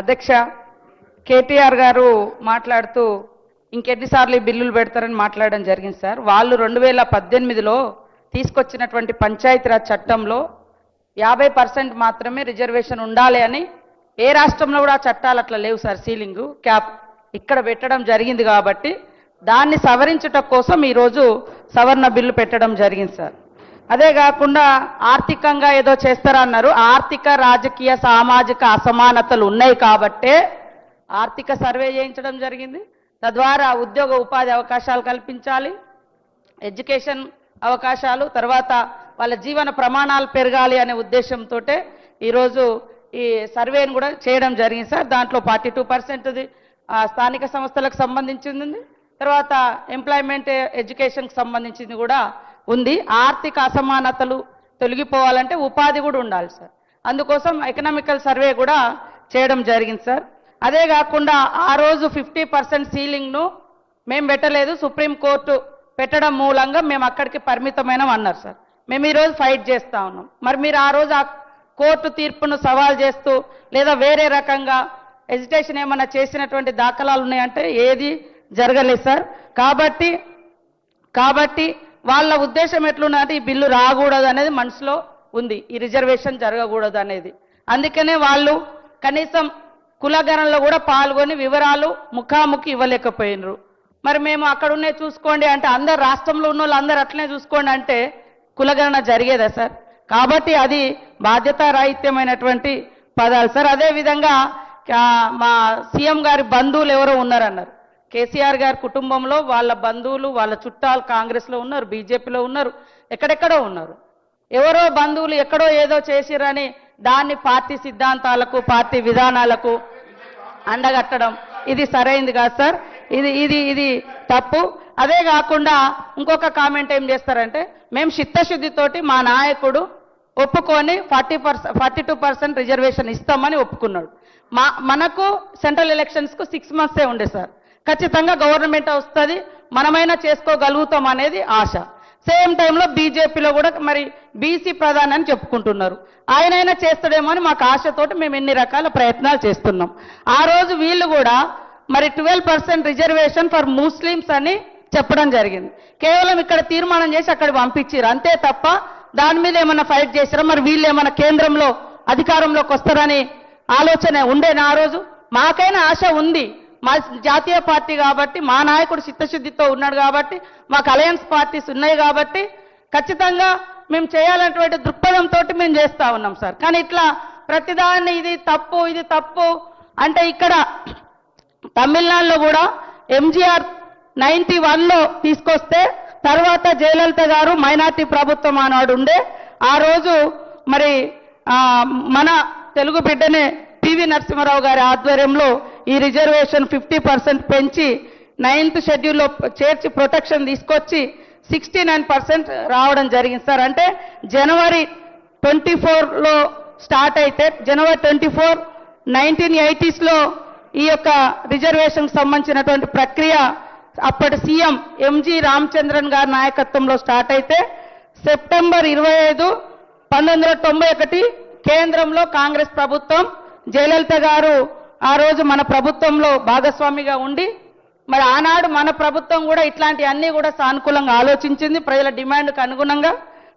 అధ్యక్ష కేటీఆర్ గారు మాట్లాడుతూ ఇంకెన్నిసార్లు ఈ బిల్లులు పెడతారని మాట్లాడడం జరిగింది సార్. వాళ్ళు రెండు వేల పద్దెనిమిదిలో తీసుకొచ్చినటువంటి పంచాయతీరాజ్ చట్టంలో యాభై పర్సెంట్ మాత్రమే రిజర్వేషన్ ఉండాలి అని ఏ రాష్ట్రంలో కూడా చట్టాలు అట్లా లేవు సార్ సీలింగ్ క్యాప్ ఇక్కడ పెట్టడం జరిగింది కాబట్టి దాన్ని సవరించటం కోసం ఈరోజు సవరణ బిల్లు పెట్టడం జరిగింది సార్. అదే కాకుండా ఆర్థికంగా ఏదో చేస్తారన్నారు. ఆర్థిక రాజకీయ సామాజిక అసమానతలు ఉన్నాయి కాబట్టే ఆర్థిక సర్వే చేయించడం జరిగింది. తద్వారా ఉద్యోగ ఉపాధి అవకాశాలు కల్పించాలి ఎడ్యుకేషన్ అవకాశాలు తర్వాత వాళ్ళ జీవన ప్రమాణాలు పెరగాలి అనే ఉద్దేశంతో ఈరోజు ఈ సర్వేను కూడా చేయడం జరిగింది సార్. దాంట్లో ఫార్టీ టూ పర్సెంట్ది స్థానిక సంస్థలకు సంబంధించింది. తర్వాత ఎంప్లాయ్మెంట్ ఎడ్యుకేషన్కి సంబంధించింది కూడా ఉంది. ఆర్థిక అసమానతలు తొలగిపోవాలంటే ఉపాధి కూడా ఉండాలి సార్. అందుకోసం ఎకనామికల్ సర్వే కూడా చేయడం జరిగింది సార్. అదే కాకుండా ఆ రోజు ఫిఫ్టీ పర్సెంట్ సీలింగ్ను మేము పెట్టలేదు. సుప్రీంకోర్టు పెట్టడం మూలంగా మేము అక్కడికి పరిమితమైన అన్నారు సార్. మేము ఈరోజు ఫైట్ చేస్తా ఉన్నాం. మరి మీరు ఆ రోజు ఆ కోర్టు తీర్పును సవాల్ చేస్తూ లేదా వేరే రకంగా ఎజిటేషన్ ఏమన్నా చేసినటువంటి దాఖలాలు ఉన్నాయంటే ఏది జరగలేదు సార్. కాబట్టి కాబట్టి వాళ్ళ ఉద్దేశం ఎట్లున్నది ఈ బిల్లు రాకూడదు అనేది మనసులో ఉంది. ఈ రిజర్వేషన్ జరగకూడదు అనేది అందుకనే వాళ్ళు కనీసం కులగణంలో కూడా పాల్గొని వివరాలు ముఖాముఖి ఇవ్వలేకపోయినరు. మరి మేము అక్కడున్నే చూసుకోండి అంటే అందరు రాష్ట్రంలో ఉన్న వాళ్ళు అట్లనే చూసుకోండి అంటే కులగణన జరిగేదా సార్? కాబట్టి అది బాధ్యతారాహిత్యమైనటువంటి పదాలు. సార్ అదే విధంగా మా సీఎం గారి బంధువులు ఎవరో ఉన్నారన్నారు. కేసీఆర్ గారి కుటుంబంలో వాళ్ళ బంధువులు వాళ్ళ చుట్టాలు కాంగ్రెస్లో ఉన్నారు బీజేపీలో ఉన్నారు ఎక్కడెక్కడో ఉన్నారు. ఎవరో బంధువులు ఎక్కడో ఏదో చేసిరని దాన్ని పార్టీ సిద్ధాంతాలకు పార్టీ విధానాలకు అండగట్టడం ఇది సరైంది కాదు సార్. ఇది ఇది ఇది తప్పు. అదే కాకుండా ఇంకొక కామెంట్ ఏం చేస్తారంటే మేము చిత్తశుద్ధితోటి మా నాయకుడు ఒప్పుకొని forty percent forty two percent reservation ఇస్తామని ఒప్పుకున్నాడు. మా మనకు సెంట్రల్ ఎలక్షన్స్కు సిక్స్ మంత్సే ఉండే సార్. ఖచ్చితంగా గవర్నమెంట్ వస్తుంది మనమైనా చేసుకోగలుగుతాం అనేది ఆశ. సేమ్ టైంలో బీజేపీలో కూడా మరి బీసీ ప్రధాని అని చెప్పుకుంటున్నారు. ఆయనైనా చేస్తాడేమో అని మాకు ఆశతోటి మేము ఎన్ని రకాల ప్రయత్నాలు చేస్తున్నాం. ఆ రోజు వీళ్ళు కూడా మరి twelve percent reservation for Muslims అని చెప్పడం జరిగింది. కేవలం ఇక్కడ తీర్మానం చేసి అక్కడ పంపించారు అంతే తప్ప దాని మీద ఏమన్నా ఫైట్ చేశారా మరి వీళ్ళు ఏమన్నా కేంద్రంలో అధికారంలోకి వస్తారని ఆలోచన ఉండేనా ఆ రోజు? మాకైనా ఆశ ఉంది. మా జాతీయ పార్టీ కాబట్టి మా నాయకుడు చిత్తశుద్ధితో ఉన్నాడు కాబట్టి మాకు అలయన్స్ పార్టీస్ ఉన్నాయి కాబట్టి ఖచ్చితంగా మేము చేయాలన్నటువంటి దృక్పథంతో మేము చేస్తూ ఉన్నాం సార్. కానీ ఇట్లా ప్రతిదాన్ని ఇది తప్పు ఇది తప్పు అంటే ఇక్కడ తమిళనాడులో కూడా ఎంజీఆర్ నైన్టీ వన్లో తీసుకొస్తే తర్వాత జయలలిత గారు మైనార్టీ ప్రభుత్వం ఆనాడు ఉండే. ఆ రోజు మరి మన తెలుగు బిడ్డనే పివి నరసింహారావు గారి ఆధ్వర్యంలో ఈ రిజర్వేషన్ ఫిఫ్టీ పర్సెంట్ పెంచి నైన్త్ షెడ్యూల్లో చేర్చి ప్రొటెక్షన్ తీసుకొచ్చి సిక్స్టీ నైన్ పర్సెంట్ రావడం జరిగింది సార్. అంటే జనవరి ట్వంటీ ఫోర్లో స్టార్ట్ అయితే జనవరి ట్వంటీ ఫోర్ నైన్టీన్ ఎయిటీస్లో ఈ యొక్క రిజర్వేషన్కి సంబంధించినటువంటి ప్రక్రియ అప్పటి సీఎం ఎంజి రామచంద్రన్ గారి నాయకత్వంలో స్టార్ట్ అయితే సెప్టెంబర్ ఇరవై ఐదు పంతొమ్మిది వందల తొంభై ఒకటి కేంద్రంలో కాంగ్రెస్ ప్రభుత్వం జయలలిత గారు ఆ రోజు మన ప్రభుత్వంలో భాగస్వామిగా ఉండి మరి ఆనాడు మన ప్రభుత్వం కూడా ఇట్లాంటి అన్నీ కూడా సానుకూలంగా ఆలోచించింది ప్రజల డిమాండ్కు అనుగుణంగా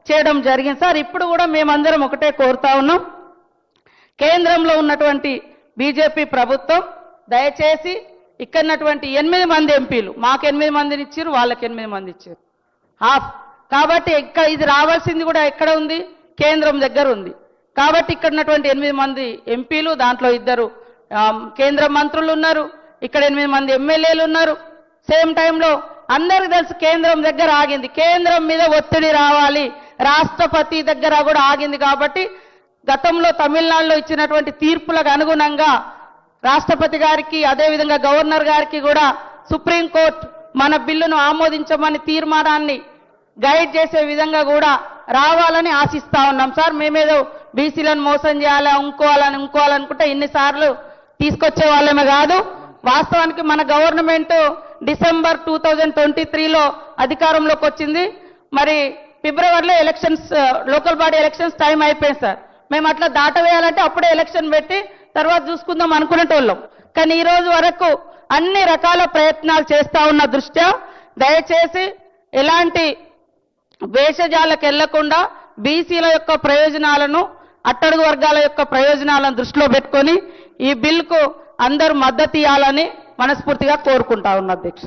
చేయడం జరిగింది. సార్ ఇప్పుడు కూడా మేమందరం ఒకటే కోరుతా ఉన్నాం. కేంద్రంలో ఉన్నటువంటి బీజేపీ ప్రభుత్వం దయచేసి ఇక్కడన్నటువంటి ఎనిమిది మంది ఎంపీలు మాకు ఎనిమిది మందిని ఇచ్చారు వాళ్ళకి ఎనిమిది మంది ఇచ్చారు హాఫ్. కాబట్టి ఇక్కడ ఇది రావాల్సింది కూడా ఎక్కడ ఉంది? కేంద్రం దగ్గర ఉంది. కాబట్టి ఇక్కడ ఉన్నటువంటి ఎనిమిది మంది ఎంపీలు దాంట్లో ఇద్దరు కేంద్ర మంత్రులు ఉన్నారు ఇక్కడ ఎనిమిది మంది ఎమ్మెల్యేలు ఉన్నారు. సేమ్ టైంలో అందరికి తెలుసు కేంద్రం దగ్గర ఆగింది. కేంద్రం మీద ఒత్తిడి రావాలి. రాష్ట్రపతి దగ్గర కూడా ఆగింది కాబట్టి గతంలో తమిళనాడులో ఇచ్చినటువంటి తీర్పులకు అనుగుణంగా రాష్ట్రపతి గారికి అదేవిధంగా గవర్నర్ గారికి కూడా సుప్రీంకోర్టు మన బిల్లును ఆమోదించమని తీర్మానాన్ని గైడ్ చేసే విధంగా కూడా రావాలని ఆశిస్తా ఉన్నాం. సార్ మేమేదో బీసీలను మోసం చేయాలా ఇంకోవాలని ఇంకోవాలనుకుంటే ఇన్నిసార్లు తీసుకొచ్చే వాళ్ళమే కాదు వాస్తవానికి మన government December two thousand twenty త్రీలో అధికారంలోకి వచ్చింది. మరి ఫిబ్రవరిలో elections local body elections time అయిపోయింది సార్. మేము అట్లా దాటవేయాలంటే అప్పుడే ఎలక్షన్ పెట్టి తర్వాత చూసుకుందాం అనుకునేటోళ్ళం. కానీ ఈ రోజు వరకు అన్ని రకాల ప్రయత్నాలు చేస్తా ఉన్న దృష్ట్యా దయచేసి ఎలాంటి వేషజాలకు వెళ్ళకుండా బీసీల యొక్క ప్రయోజనాలను అట్టడుగు వర్గాల యొక్క ప్రయోజనాలను దృష్టిలో పెట్టుకొని ఈ బిల్కు అందరూ మద్దతు ఇవ్వాలని మనస్ఫూర్తిగా కోరుకుంటా ఉన్న అధ్యక్ష